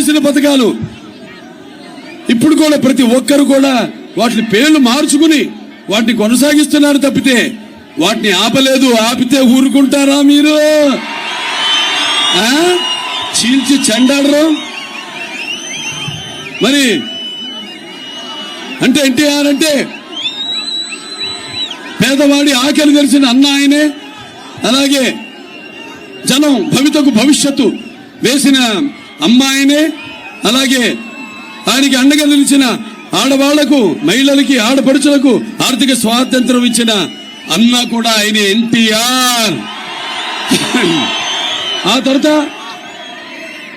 చేసిన పథకాలు. ఇప్పుడు కూడా ప్రతి ఒక్కరు కూడా వాటిని పేర్లు మార్చుకుని వాటిని కొనసాగిస్తున్నారు తప్పితే వాటిని ఆపలేదు ఆపితే ఊరుకుంటారా మీరు? చీల్చి చెండాడరు? మరి అంటే ఎన్టీఆర్ అంటే పేదవాడి ఆకలి తెలిసిన అన్న ఆయనే అలాగే జనం భవితకు భవిష్యత్తు వేసిన అమ్మాయినే అలాగే ఆయనకి అండగా నిలిచిన ఆడవాళ్ళకు మహిళలకి ఆడపడుచులకు ఆర్థిక స్వాతంత్రం ఇచ్చిన అన్న కూడా ఆయన ఎన్టీఆర్. ఆ తర్వాత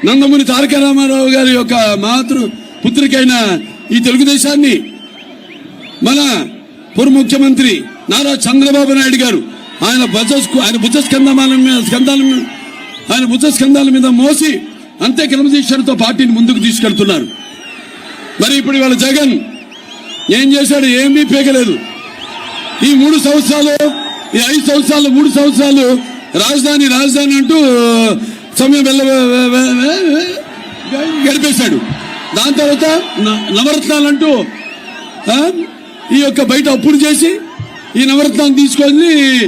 నందమూరి తారక రామారావు గారి యొక్క మాతృ పుత్రికైన ఈ తెలుగుదేశాన్ని మన పూర్వ ముఖ్యమంత్రి నారా చంద్రబాబు నాయుడు గారు ఆయన భుజ ఆయన భుజ స్కంధాల మీద స్కంధాల మీద ఆయన భుజ స్కంధాల మీద మోసి అంతే క్రమశిక్షణతో పార్టీని ముందుకు తీసుకెళ్తున్నారు. మరి ఇప్పుడు ఇవాళ జగన్ ఏం చేశాడు? ఏమీ పీకలేదు. ఈ మూడు సంవత్సరాలు ఈ ఐదు సంవత్సరాలు మూడు సంవత్సరాలు రాజధాని రాజధాని అంటూ సమయం వెళ్ళ గడిపేశాడు. దాని తర్వాత న- నవరత్నాలు అంటూ ఈ యొక్క బయట అప్పులు చేసి ఈ నవరత్నాన్ని తీసుకొని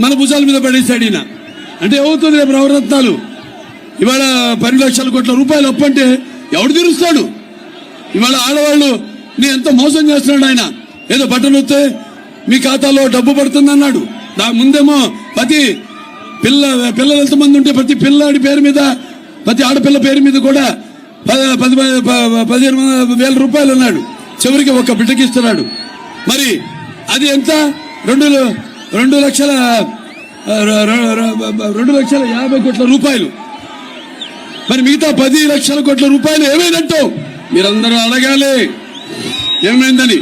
మన భుజాల మీద పడేశాడు ఈయన. అంటే ఏమవుతుంది రేపు నవరత్నాలు? ఇవాళ పది లక్షల కోట్ల రూపాయలు అప్పు అంటే ఎవడు తీరుస్తాడు? ఇవాళ ఆడవాళ్ళు నీ ఎంత మోసం చేస్తున్నాడు ఆయన? ఏదో బట్టలు వస్తే మీ ఖాతాలో డబ్బు పడుతుంది అన్నాడు దా ముందేమో ప్రతి పిల్ల పిల్లలు ఎంతమంది ఉంటే ప్రతి పిల్లాడి పేరు మీద ప్రతి ఆడపిల్ల పేరు మీద కూడా ప- పది ప- పదిహేను వేల రూపాయలు అన్నాడు. చివరికి ఒక బిడ్డకి ఇస్తున్నాడు. మరి అది ఎంత? రెండు రెండు లక్షల రెండు లక్షల యాభై కోట్ల రూపాయలు. మరి మిగతా పది లక్షల కోట్ల రూపాయలు ఏమైనట్టు? మీరందరూ అడగాలి. ఏమైందని?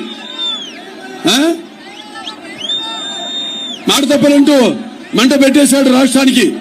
ఆ? మాట తప్పలంటూ మంట పెట్టేశాడు రాష్ట్రానికి.